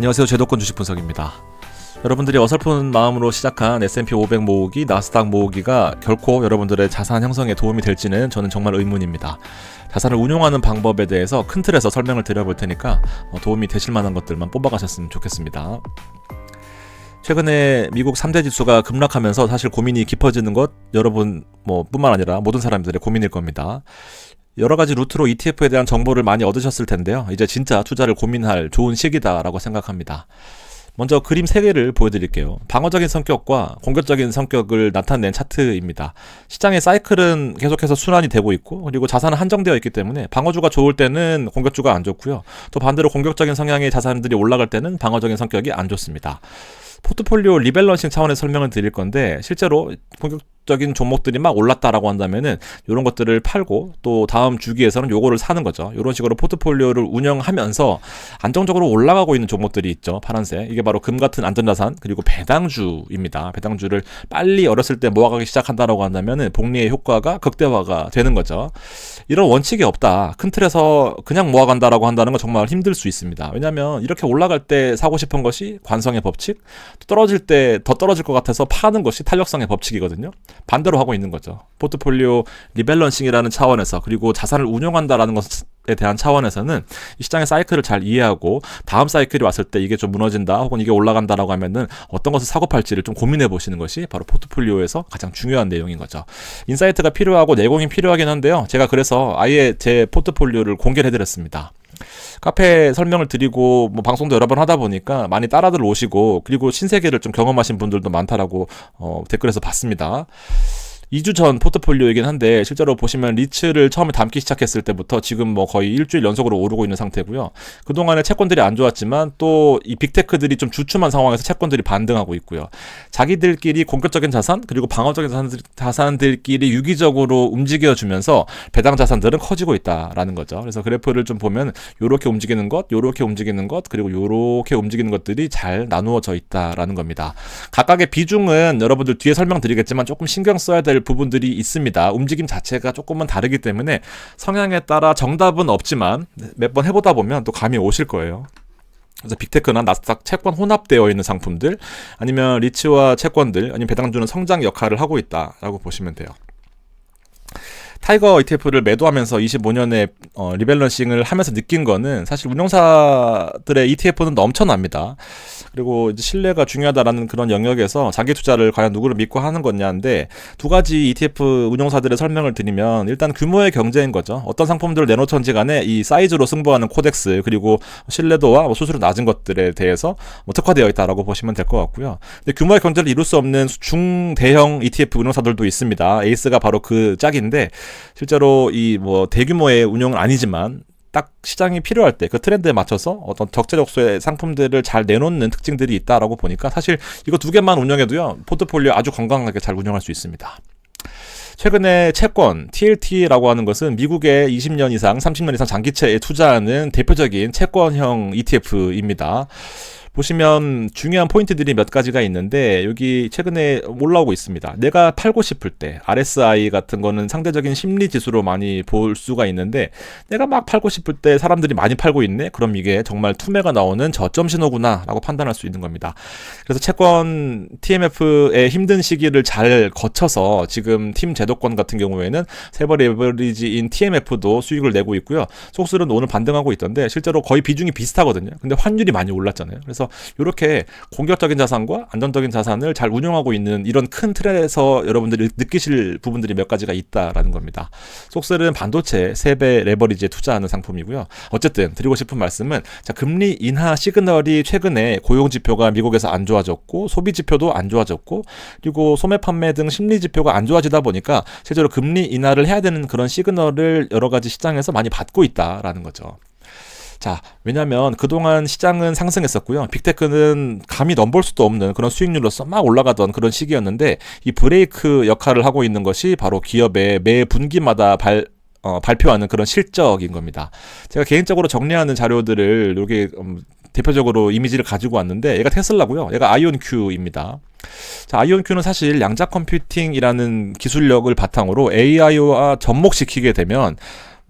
안녕하세요. 제도권 주식 분석입니다. 여러분들이 어설픈 마음으로 시작한 S&P 500 모으기, 나스닥 모으기가 결코 여러분들의 자산 형성에 도움이 될지는 저는 정말 의문입니다. 자산을 운용하는 방법에 대해서 큰 틀에서 설명을 드려볼 테니까 어, 도움이 되실 만한 것들만 뽑아가셨으면 좋겠습니다. 최근에 미국 3대 지수가 급락하면서 사실 고민이 깊어지는 것 여러분 뭐 뿐만 아니라 모든 사람들의 고민일 겁니다. 여러 가지 루트로 ETF에 대한 정보를 많이 얻으셨을 텐데요. 이제 진짜 투자를 고민할 좋은 시기다라고 생각합니다. 먼저 그림 3개를 보여드릴게요. 방어적인 성격과 공격적인 성격을 나타낸 차트입니다. 시장의 사이클은 계속해서 순환이 되고 있고 그리고 자산은 한정되어 있기 때문에 방어주가 좋을 때는 공격주가 안 좋고요. 또 반대로 공격적인 성향의 자산들이 올라갈 때는 방어적인 성격이 안 좋습니다. 포트폴리오 리밸런싱 차원에서 설명을 드릴 건데 실제로 공격 적인 종목들이 막 올랐다라고 한다면은 이런 것들을 팔고 또 다음 주기에서는 요거를 사는 거죠. 이런 식으로 포트폴리오를 운영하면서 안정적으로 올라가고 있는 종목들이 있죠. 파란색. 이게 바로 금 같은 안전자산 그리고 배당주입니다. 배당주를 빨리 어렸을 때 모아가기 시작한다라고 한다면은 복리의 효과가 극대화가 되는 거죠. 이런 원칙이 없다. 큰 틀에서 그냥 모아간다라고 한다는 건 정말 힘들 수 있습니다. 왜냐하면 이렇게 올라갈 때 사고 싶은 것이 관성의 법칙, 떨어질 때 더 떨어질 것 같아서 파는 것이 탄력성의 법칙이거든요. 반대로 하고 있는 거죠. 포트폴리오 리밸런싱이라는 차원에서 그리고 자산을 운용한다라는 것에 대한 차원에서는 이 시장의 사이클을 잘 이해하고 다음 사이클이 왔을 때 이게 좀 무너진다 혹은 이게 올라간다라고 하면은 어떤 것을 사고 팔지를 좀 고민해 보시는 것이 바로 포트폴리오에서 가장 중요한 내용인 거죠. 인사이트가 필요하고 내공이 필요하긴 한데요. 제가 그래서 아예 제 포트폴리오를 공개해 드렸습니다. 카페 설명을 드리고 뭐 방송도 여러 번 하다 보니까 많이 따라들 오시고 그리고 신세계를 좀 경험하신 분들도 많다라고 어, 댓글에서 봤습니다. 2주 전 포트폴리오이긴 한데 실제로 보시면 리츠를 처음에 담기 시작했을 때부터 지금 뭐 거의 일주일 연속으로 오르고 있는 상태고요. 그동안에 채권들이 안 좋았지만 또 이 빅테크들이 좀 주춤한 상황에서 채권들이 반등하고 있고요. 자기들끼리 공격적인 자산 그리고 방어적인 자산들, 끼리 유기적으로 움직여주면서 배당 자산들은 커지고 있다라는 거죠. 그래서 그래프를 좀 보면 요렇게 움직이는 것, 요렇게 움직이는 것, 그리고 요렇게 움직이는 것들이 잘 나누어져 있다라는 겁니다. 각각의 비중은 여러분들 뒤에 설명드리겠지만 조금 신경 써야 될 부분들이 있습니다. 움직임 자체가 조금은 다르기 때문에 성향에 따라 정답은 없지만 몇 번 해보다 보면 또 감이 오실 거예요. 그래서 빅테크나 나스닥 채권 혼합되어 있는 상품들 아니면 리츠와 채권들 아니면 배당주는 성장 역할을 하고 있다라고 보시면 돼요. 타이거 ETF를 매도하면서 25년에 어, 리밸런싱을 하면서 느낀 거는 사실 운용사들의 ETF는 넘쳐납니다. 그리고 이제 신뢰가 중요하다라는 그런 영역에서 자기 투자를 과연 누구를 믿고 하는 거냐인데 두 가지 ETF 운용사들의 설명을 드리면 일단 규모의 경제인 거죠. 어떤 상품들을 내놓던지 간에 이 사이즈로 승부하는 코덱스 그리고 신뢰도와 뭐 수수료 낮은 것들에 대해서 뭐 특화되어 있다라고 보시면 될 것 같고요. 근데 규모의 경제를 이룰 수 없는 중대형 ETF 운용사들도 있습니다. 에이스가 바로 그 짝인데 실제로 이 뭐 대규모의 운영은 아니지만 딱 시장이 필요할 때 그 트렌드에 맞춰서 어떤 적재적소의 상품들을 잘 내놓는 특징들이 있다라고 보니까 사실 이거 두 개만 운영해도요 포트폴리오 아주 건강하게 잘 운영할 수 있습니다. 최근에 채권 TLT라고 하는 것은 미국의 20년 이상, 30년 이상 장기채에 투자하는 대표적인 채권형 ETF입니다. 보시면 중요한 포인트들이 몇 가지가 있는데 여기 최근에 올라오고 있습니다. 내가 팔고 싶을 때 RSI 같은 거는 상대적인 심리 지수로 많이 볼 수가 있는데 내가 막 팔고 싶을 때 사람들이 많이 팔고 있네. 그럼 이게 정말 투매가 나오는 저점 신호구나라고 판단할 수 있는 겁니다. 그래서 채권 TMF의 힘든 시기를 잘 거쳐서 지금 팀 제도권 같은 경우에는 세벌 레버리지인 TMF도 수익을 내고 있고요. 속수는 오늘 반등하고 있던데 실제로 거의 비중이 비슷하거든요. 근데 환율이 많이 올랐잖아요. 그래서 그래서 이렇게 공격적인 자산과 안정적인 자산을 잘 운용하고 있는 이런 큰 틀에서 여러분들이 느끼실 부분들이 몇 가지가 있다라는 겁니다. 속셀은 반도체 세배 레버리지에 투자하는 상품이고요. 어쨌든 드리고 싶은 말씀은 자, 금리 인하 시그널이 최근에 고용 지표가 미국에서 안 좋아졌고 소비 지표도 안 좋아졌고 그리고 소매 판매 등 심리 지표가 안 좋아지다 보니까 실제로 금리 인하를 해야 되는 그런 시그널을 여러 가지 시장에서 많이 받고 있다라는 거죠. 자, 왜냐면 그동안 시장은 상승했었고요. 빅테크는 감히 넘볼 수도 없는 그런 수익률로서 막 올라가던 그런 시기였는데 이 브레이크 역할을 하고 있는 것이 바로 기업의 매 분기마다 발 어, 발표하는 그런 실적인 겁니다. 제가 개인적으로 정리하는 자료들을 여기 음, 대표적으로 이미지를 가지고 왔는데 얘가 테슬라고요. 얘가 아이온큐입니다. 자, 아이온큐는 사실 양자 컴퓨팅이라는 기술력을 바탕으로 AI와 접목시키게 되면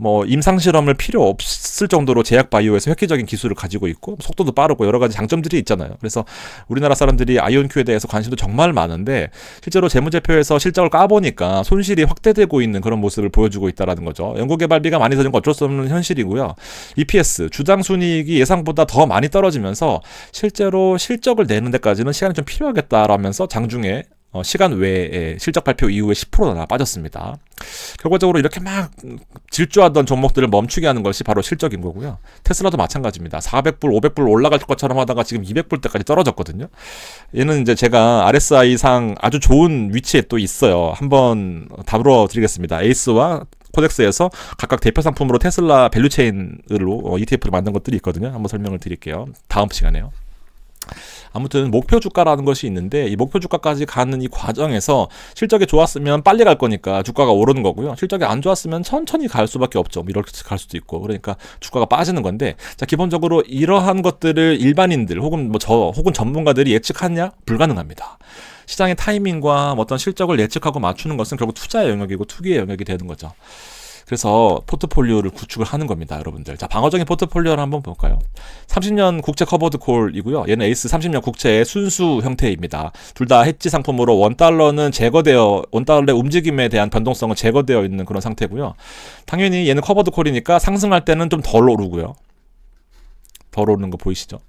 뭐 임상 실험을 필요 없을 정도로 제약 바이오에서 획기적인 기술을 가지고 있고 속도도 빠르고 여러 가지 장점들이 있잖아요. 그래서 우리나라 사람들이 아이온큐에 대해서 관심도 정말 많은데 실제로 재무제표에서 실적을 까보니까 손실이 확대되고 있는 그런 모습을 보여주고 있다라는 거죠. 연구개발비가 많이 드는 건 어쩔 수 없는 현실이고요. EPS 주당 순이익이 예상보다 더 많이 떨어지면서 실제로 실적을 내는 데까지는 시간이 좀 필요하겠다라면서 장중에 어, 시간 외에 실적 발표 이후에 10%나 빠졌습니다. 결과적으로 이렇게 막 질주하던 종목들을 멈추게 하는 것이 바로 실적인 거고요. 테슬라도 마찬가지입니다. 400불, 500불 올라갈 것처럼 하다가 지금 200불 때까지 떨어졌거든요. 얘는 이제 제가 RSI 상 아주 좋은 위치에 또 있어요. 한번 다루어 드리겠습니다. 에이스와 코덱스에서 각각 대표 상품으로 테슬라 밸류체인으로 ETF를 만든 것들이 있거든요. 한번 설명을 드릴게요. 다음 시간에요. 아무튼 목표 주가라는 것이 있는데 이 목표 주가까지 가는 이 과정에서 실적이 좋았으면 빨리 갈 거니까 주가가 오르는 거고요. 실적이 안 좋았으면 천천히 갈 수밖에 없죠. 뭐 이렇게 갈 수도 있고 그러니까 주가가 빠지는 건데 자 기본적으로 이러한 것들을 일반인들 혹은 뭐 저 혹은 전문가들이 예측하냐 불가능합니다. 시장의 타이밍과 어떤 실적을 예측하고 맞추는 것은 결국 투자의 영역이고 투기의 영역이 되는 거죠. 그래서 포트폴리오를 구축을 하는 겁니다, 여러분들. 자, 방어적인 포트폴리오를 한번 볼까요? 30년 국채 커버드 콜이고요. 얘는 에이스 30년 국채의 순수 형태입니다. 둘 다 해지 상품으로 원 달러는 제거되어 원 달러의 움직임에 대한 변동성은 제거되어 있는 그런 상태고요. 당연히 얘는 커버드 콜이니까 상승할 때는 좀 덜 오르고요. 덜 오르는 거 보이시죠?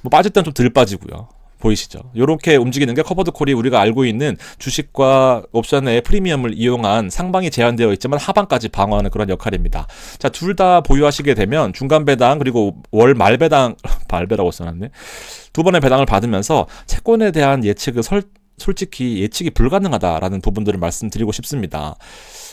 뭐 빠질 때는 좀 덜 빠지고요. 보이시죠? 이렇게 움직이는 게 커버드 콜이 우리가 알고 있는 주식과 옵션의 프리미엄을 이용한 상방이 제한되어 있지만 하방까지 방어하는 그런 역할입니다. 자, 둘 다 보유하시게 되면 중간 배당 그리고 월 말 배당 말배라고 써놨네. 두 번의 배당을 받으면서 채권에 대한 예측을 설, 솔직히 예측이 불가능하다라는 부분들을 말씀드리고 싶습니다.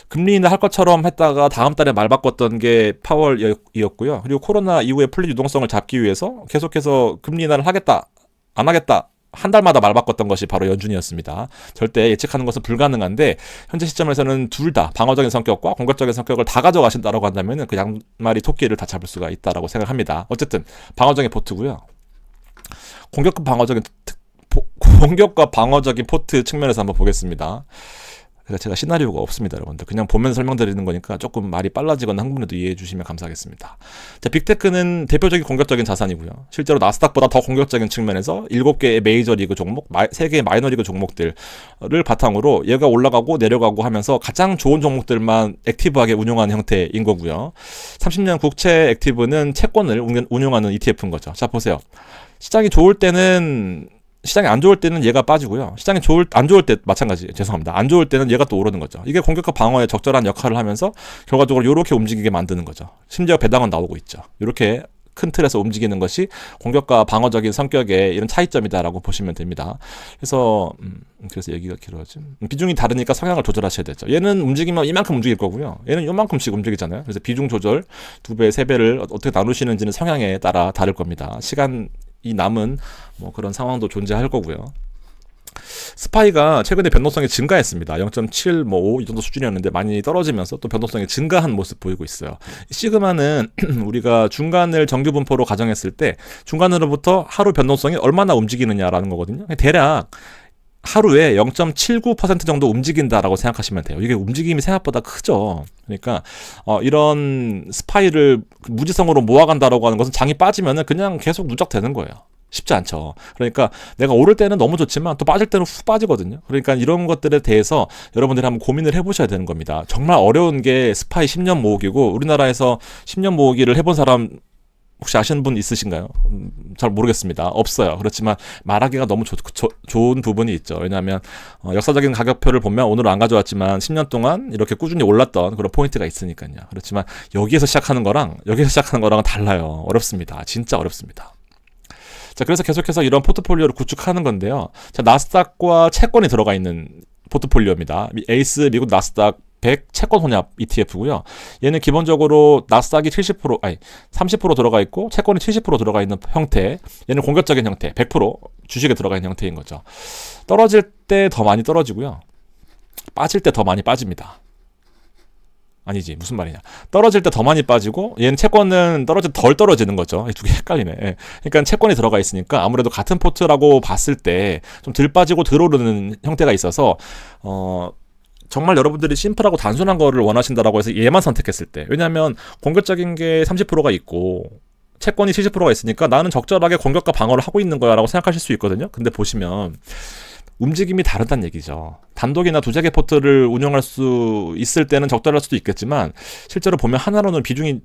금리 인하 할 것처럼 했다가 다음 달에 말 바꿨던 게 파월이었고요. 그리고 코로나 이후에 풀린 유동성을 잡기 위해서 계속해서 금리 인하를 하겠다. 안 하겠다. 한 달마다 말 바꿨던 것이 바로 연준이었습니다. 절대 예측하는 것은 불가능한데 현재 시점에서는 둘 다 방어적인 성격과 공격적인 성격을 다 가져가신다라고 한다면 그 양말이 토끼를 다 잡을 수가 있다라고 생각합니다. 어쨌든 방어적인 포트고요. 공격과 방어적인 공격과 방어적인 포트 측면에서 한번 보겠습니다. 그래서 제가 시나리오가 없습니다, 여러분들. 그냥 보면서 설명드리는 거니까 조금 말이 빨라지거나 흥분해도 이해해 주시면 감사하겠습니다. 자, 빅테크는 대표적인 공격적인 자산이고요. 실제로 나스닥보다 더 공격적인 측면에서 7개의 메이저리그 종목, 3개의 마이너리그 종목들을 바탕으로 얘가 올라가고 내려가고 하면서 가장 좋은 종목들만 액티브하게 운용하는 형태인 거고요. 30년 국채 액티브는 채권을 운용하는 ETF인 거죠. 자, 보세요. 시장이 좋을 때는 시장이 안 좋을 때는 얘가 빠지고요. 시장이 좋을 안 좋을 때 마찬가지. 죄송합니다. 안 좋을 때는 얘가 또 오르는 거죠. 이게 공격과 방어에 적절한 역할을 하면서 결과적으로 이렇게 움직이게 만드는 거죠. 심지어 배당은 나오고 있죠. 이렇게 큰 틀에서 움직이는 것이 공격과 방어적인 성격의 이런 차이점이다라고 보시면 됩니다. 그래서 음, 그래서 얘기가 길어지. 음, 비중이 다르니까 성향을 조절하셔야 되죠. 얘는 움직이면 이만큼 움직일 거고요. 얘는 요만큼씩 움직이잖아요. 그래서 비중 조절 두 배, 세 배를 어떻게 나누시는지는 성향에 따라 다를 겁니다. 시간 이 남은 뭐 그런 상황도 존재할 거고요. 스파이가 최근에 변동성이 증가했습니다. 0.7, 뭐 5 이 정도 수준이었는데 많이 떨어지면서 또 변동성이 증가한 모습 보이고 있어요. 시그마는 우리가 중간을 정규 분포로 가정했을 때 중간으로부터 하루 변동성이 얼마나 움직이느냐라는 거거든요. 대략 하루에 0.79% 정도 움직인다라고 생각하시면 돼요. 이게 움직임이 생각보다 크죠. 그러니까 어, 이런 스파이를 무지성으로 모아간다라고 하는 것은 장이 빠지면은 그냥 계속 누적되는 거예요. 쉽지 않죠. 그러니까 내가 오를 때는 너무 좋지만 또 빠질 때는 훅 빠지거든요. 그러니까 이런 것들에 대해서 여러분들이 한번 고민을 해보셔야 되는 겁니다. 정말 어려운 게 스파이 10년 모으기고 우리나라에서 10년 모으기를 해본 사람 혹시 아시는 분 있으신가요? 음, 잘 모르겠습니다. 없어요. 그렇지만 말하기가 너무 조, 조, 좋은 부분이 있죠. 왜냐하면 어, 역사적인 가격표를 보면 오늘 안 가져왔지만 10년 동안 이렇게 꾸준히 올랐던 그런 포인트가 있으니까요. 그렇지만 여기에서 시작하는 거랑 여기에서 시작하는 거랑은 달라요. 어렵습니다. 진짜 어렵습니다. 자, 그래서 계속해서 이런 포트폴리오를 구축하는 건데요. 자, 나스닥과 채권이 들어가 있는 포트폴리오입니다. 에이스 미국 나스닥 100 채권 혼합 ETF고요. 얘는 기본적으로 나스닥이 70% 아니 30% 들어가 있고 채권이 70% 들어가 있는 형태. 얘는 공격적인 형태. 100% 주식에 들어가 있는 형태인 거죠. 떨어질 때 더 많이 떨어지고요. 빠질 때 더 많이 빠집니다. 아니지 무슨 말이냐 떨어질 때 더 많이 빠지고 얘는 채권은 떨어질 덜 떨어지는 거죠 두개 헷갈리네 예. 그러니까 채권이 들어가 있으니까 아무래도 같은 포트라고 봤을 때 좀 덜 빠지고 덜 오르는 형태가 있어서 어 정말 여러분들이 심플하고 단순한 거를 원하신다라고 해서 얘만 선택했을 때 왜냐하면 공격적인 게 30%가 있고 채권이 70%가 있으니까 나는 적절하게 공격과 방어를 하고 있는 거야라고 생각하실 수 있거든요. 근데 보시면 움직임이 다르다는 얘기죠. 단독이나 두세 개 포트를 운영할 수 있을 때는 적절할 수도 있겠지만 실제로 보면 하나로는 비중이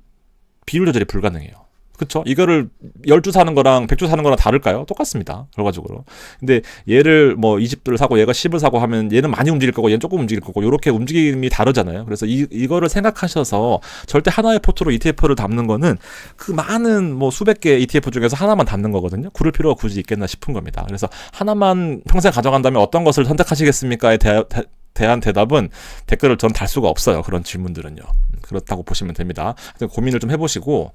비율 조절이 불가능해요. 그쵸? 이거를 10주 사는 거랑 100주 사는 거랑 다를까요? 똑같습니다. 결과적으로. 근데 얘를 뭐 20을 사고 얘가 10을 사고 하면 얘는 많이 움직일 거고 얘는 조금 움직일 거고 이렇게 움직임이 다르잖아요. 그래서 이, 이거를 생각하셔서 절대 하나의 포트로 ETF를 담는 거는 그 많은 뭐 수백 개 ETF 중에서 하나만 담는 거거든요. 구를 필요가 굳이 있겠나 싶은 겁니다. 그래서 하나만 평생 가져간다면 어떤 것을 선택하시겠습니까에 대, 대, 대한 대답은 댓글을 전 달 수가 없어요. 그런 질문들은요. 그렇다고 보시면 됩니다. 고민을 좀 해보시고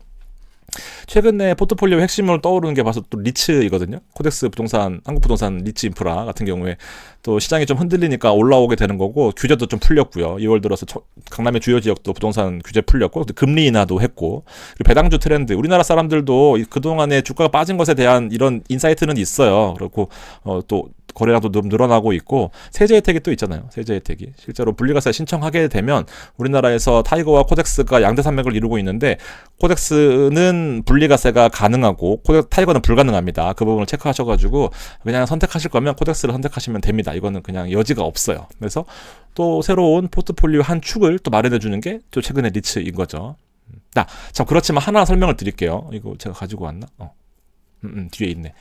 최근에 포트폴리오 핵심으로 떠오르는 게 봐서 또 리츠이거든요. 코덱스 부동산, 한국 부동산 리츠 인프라 같은 경우에 또 시장이 좀 흔들리니까 올라오게 되는 거고 규제도 좀 풀렸고요. 2월 들어서 강남의 주요 지역도 부동산 규제 풀렸고 금리 인하도 했고 배당주 트렌드 우리나라 사람들도 그동안에 주가가 빠진 것에 대한 이런 인사이트는 있어요. 그렇고 어, 또 거래량도 좀 늘어나고 있고 세제 혜택이 또 있잖아요. 세제 혜택이 실제로 분리가세 신청하게 되면 우리나라에서 타이거와 코덱스가 양대 산맥을 이루고 있는데 코덱스는 분리가세가 가능하고 코덱 타이거는 불가능합니다. 그 부분을 체크하셔가지고 그냥 선택하실 거면 코덱스를 선택하시면 됩니다. 이거는 그냥 여지가 없어요. 그래서 또 새로운 포트폴리오 한 축을 또 마련해 주는 게 또 최근의 리츠인 거죠. 나, 참 그렇지만 하나 설명을 드릴게요. 이거 제가 가지고 왔나? 어. 음, 음, 뒤에 있네.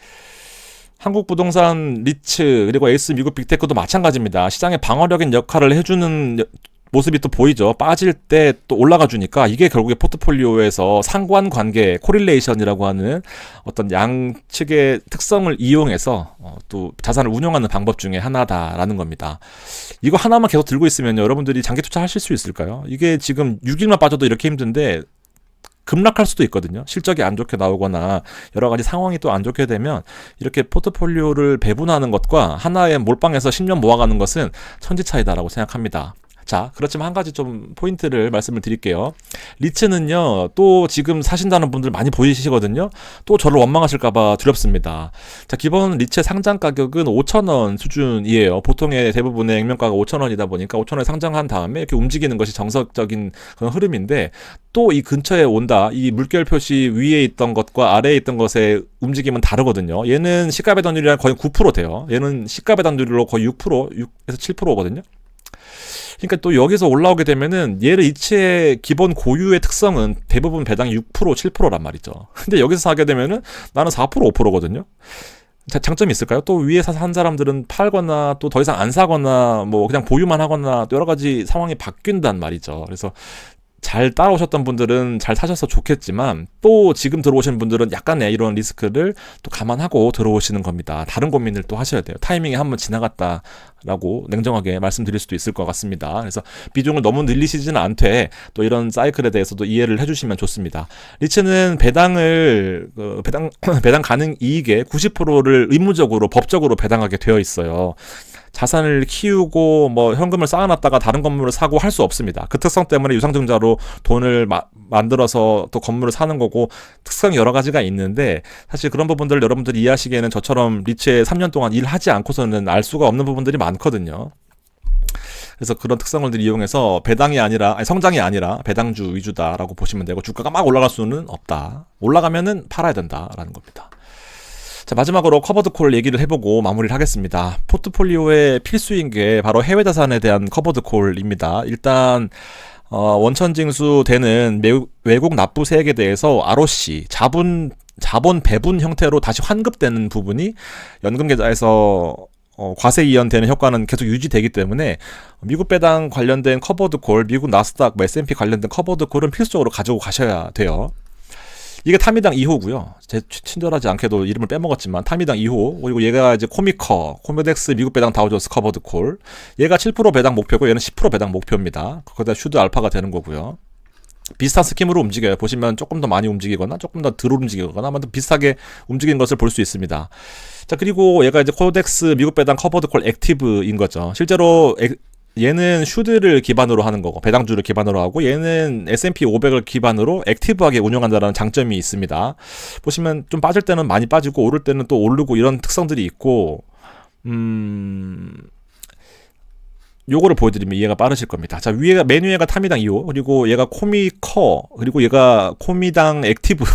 한국 부동산 리츠 그리고 에이스 미국 빅테크도 마찬가지입니다. 시장의 방어력인 역할을 해주는 모습이 또 보이죠. 빠질 때 또 올라가 주니까 이게 결국에 포트폴리오에서 상관 관계 코릴레이션이라고 하는 어떤 양측의 특성을 이용해서 어, 또 자산을 운영하는 방법 중에 하나다라는 겁니다. 이거 하나만 계속 들고 있으면 여러분들이 장기 투자하실 수 있을까요? 이게 지금 6일만 빠져도 이렇게 힘든데 급락할 수도 있거든요. 실적이 안 좋게 나오거나 여러 가지 상황이 또 안 좋게 되면 이렇게 포트폴리오를 배분하는 것과 하나의 몰빵해서 10년 모아가는 것은 천지 차이다라고 생각합니다. 자, 그렇지만 한 가지 좀 포인트를 말씀을 드릴게요. 리츠는요, 또 지금 사신다는 분들 많이 보이시거든요. 또 저를 원망하실까봐 두렵습니다. 자, 기본 리츠 상장 가격은 5,000원 수준이에요. 보통의 대부분의 액면가가 5,000원이다 보니까 5,000원에 상장한 다음에 이렇게 움직이는 것이 정석적인 그런 흐름인데 또 이 근처에 온다. 이 물결 표시 위에 있던 것과 아래에 있던 것의 움직임은 다르거든요. 얘는 시가 배당률이 거의 9% 돼요. 얘는 시가 배당률로 거의 6%, 6에서 7%거든요. 그러니까 또 여기서 올라오게 되면은 얘를 이체의 기본 고유의 특성은 대부분 배당이 6% 7%란 말이죠. 근데 여기서 사게 되면은 나는 4% 5%거든요. 장점이 있을까요? 또 위에서 산 사람들은 팔거나 또 더 이상 안 사거나 뭐 그냥 보유만 하거나 또 여러 가지 상황이 바뀐단 말이죠. 그래서 잘 따라오셨던 분들은 잘 사셔서 좋겠지만 또 지금 들어오신 분들은 약간의 이런 리스크를 또 감안하고 들어오시는 겁니다. 다른 고민을 또 하셔야 돼요. 타이밍이 한번 지나갔다라고 냉정하게 말씀드릴 수도 있을 것 같습니다. 그래서 비중을 너무 늘리시지는 않되 또 이런 사이클에 대해서도 이해를 해주시면 좋습니다. 리츠는 배당을 그 배당 배당 가능 이익의 90%를 의무적으로 법적으로 배당하게 되어 있어요. 자산을 키우고 뭐 현금을 쌓아놨다가 다른 건물을 사고 할 수 없습니다. 그 특성 때문에 유상증자로 돈을 마, 만들어서 또 건물을 사는 거고 특성이 여러 가지가 있는데 사실 그런 부분들을 여러분들이 이해하시기에는 저처럼 리츠에 3년 동안 일하지 않고서는 알 수가 없는 부분들이 많거든요. 그래서 그런 특성을 이용해서 배당이 아니라 아니 성장이 아니라 배당주 위주다라고 보시면 되고 주가가 막 올라갈 수는 없다. 올라가면은 팔아야 된다라는 겁니다. 자, 마지막으로 커버드 콜 얘기를 해보고 마무리를 하겠습니다. 포트폴리오의 필수인 게 바로 해외 자산에 대한 커버드 콜입니다. 일단 어, 원천징수 되는 외국 납부 세액에 대해서 ROC 자본 자본 배분 형태로 다시 환급되는 부분이 연금 계좌에서 어, 과세 이연되는 효과는 계속 유지되기 때문에 미국 배당 관련된 커버드 콜, 미국 나스닥, 뭐 S&P 관련된 커버드 콜은 필수적으로 가지고 가셔야 돼요. 이게 타미당 2호고요. 제 친절하지 않게도 이름을 빼먹었지만 타미당 2호 그리고 얘가 이제 코미커, 코메덱스 미국 배당 다우존스 커버드 콜. 얘가 7% 배당 목표고 얘는 10% 배당 목표입니다. 거기다 슈드 알파가 되는 거고요. 비슷한 스킴으로 움직여요. 보시면 조금 더 많이 움직이거나 조금 더 덜 움직이거나 아무튼 비슷하게 움직이는 것을 볼 수 있습니다. 자 그리고 얘가 이제 코덱스 미국 배당 커버드 콜 액티브인 거죠. 실제로 얘는 슈드를 기반으로 하는 거고 배당주를 기반으로 하고 얘는 S&P 500을 기반으로 액티브하게 운영한다는 장점이 있습니다. 보시면 좀 빠질 때는 많이 빠지고 오를 때는 또 오르고 이런 특성들이 있고 음 요거를 보여드리면 이해가 빠르실 겁니다. 자, 위에가 메뉴 위가 타미당 2호, 그리고 얘가 코미커, 그리고 얘가 코미당 액티브.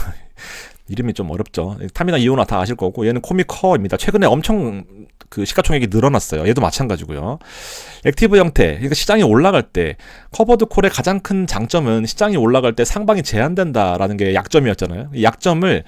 이름이 좀 어렵죠. 타미당 2호나 다 아실 거고, 얘는 코미커입니다. 최근에 엄청 그 시가총액이 늘어났어요. 얘도 마찬가지고요. 액티브 형태, 그러니까 시장이 올라갈 때 커버드 콜의 가장 큰 장점은 시장이 올라갈 때 상방이 제한된다라는 게 약점이었잖아요. 이 약점을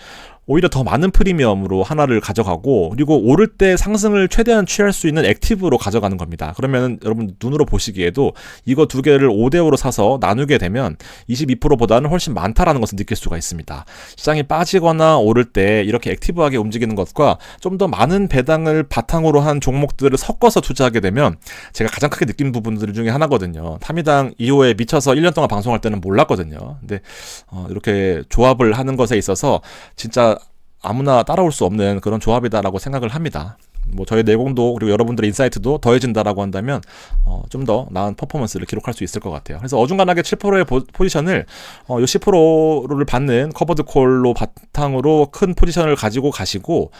오히려 더 많은 프리미엄으로 하나를 가져가고 그리고 오를 때 상승을 최대한 취할 수 있는 액티브로 가져가는 겁니다. 그러면 여러분 눈으로 보시기에도 이거 두 개를 5대 5로 사서 나누게 되면 22%보다는 훨씬 많다라는 것을 느낄 수가 있습니다. 시장이 빠지거나 오를 때 이렇게 액티브하게 움직이는 것과 좀 더 많은 배당을 바탕으로 한 종목들을 섞어서 투자하게 되면 제가 가장 크게 느낀 부분들 중에 하나거든요. 타미당 2호에 미쳐서 1년 동안 방송할 때는 몰랐거든요. 근데 어, 이렇게 조합을 하는 것에 있어서 진짜 아무나 따라올 수 없는 그런 조합이다라고 생각을 합니다. 뭐 저희 내공도 그리고 여러분들의 인사이트도 더해진다라고 한다면 어, 좀 더 나은 퍼포먼스를 기록할 수 있을 것 같아요. 그래서 어중간하게 7%의 보, 포지션을 어, 요 10%를 받는 커버드 콜로 바탕으로 큰 포지션을 가지고 가시고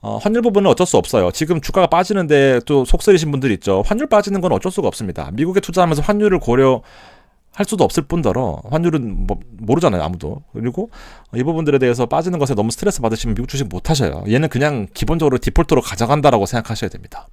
어, 환율 부분은 어쩔 수 없어요. 지금 주가가 빠지는데 또 속쓰리신 분들 있죠. 환율 빠지는 건 어쩔 수가 없습니다. 미국에 투자하면서 환율을 고려 할 수도 없을 뿐더러 환율은 뭐 모르잖아요 아무도. 그리고 이 부분들에 대해서 빠지는 것에 너무 스트레스 받으시면 미국 주식 못 하셔요. 얘는 그냥 기본적으로 디폴트로 가져간다라고 생각하셔야 됩니다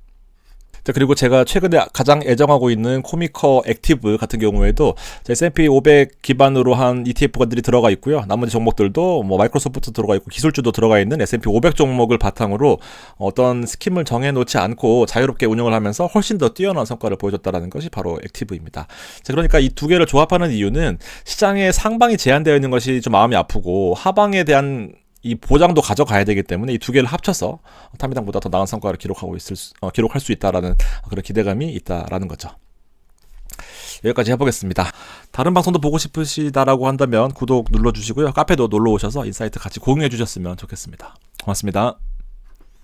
자, 그리고 제가 최근에 가장 애정하고 있는 코미커 액티브 같은 경우에도 S&P 500 기반으로 한 ETF들이 들어가 있고요. 나머지 종목들도 뭐 마이크로소프트 들어가 있고 기술주도 들어가 있는 S&P 500 종목을 바탕으로 어떤 스킴을 정해 놓지 않고 자유롭게 운영을 하면서 훨씬 더 뛰어난 성과를 보여줬다라는 것이 바로 액티브입니다. 자, 그러니까 이 두 개를 조합하는 이유는 시장의 상방이 제한되어 있는 것이 좀 마음이 아프고 하방에 대한 이 보장도 가져가야 되기 때문에 이 두 개를 합쳐서 타미당보다 더 나은 성과를 기록하고 있을 수, 어, 기록할 수 있다라는 그런 기대감이 있다라는 거죠. 여기까지 해보겠습니다. 다른 방송도 보고 싶으시다라고 한다면 구독 눌러주시고요. 카페도 놀러 오셔서 인사이트 같이 공유해 주셨으면 좋겠습니다. 고맙습니다.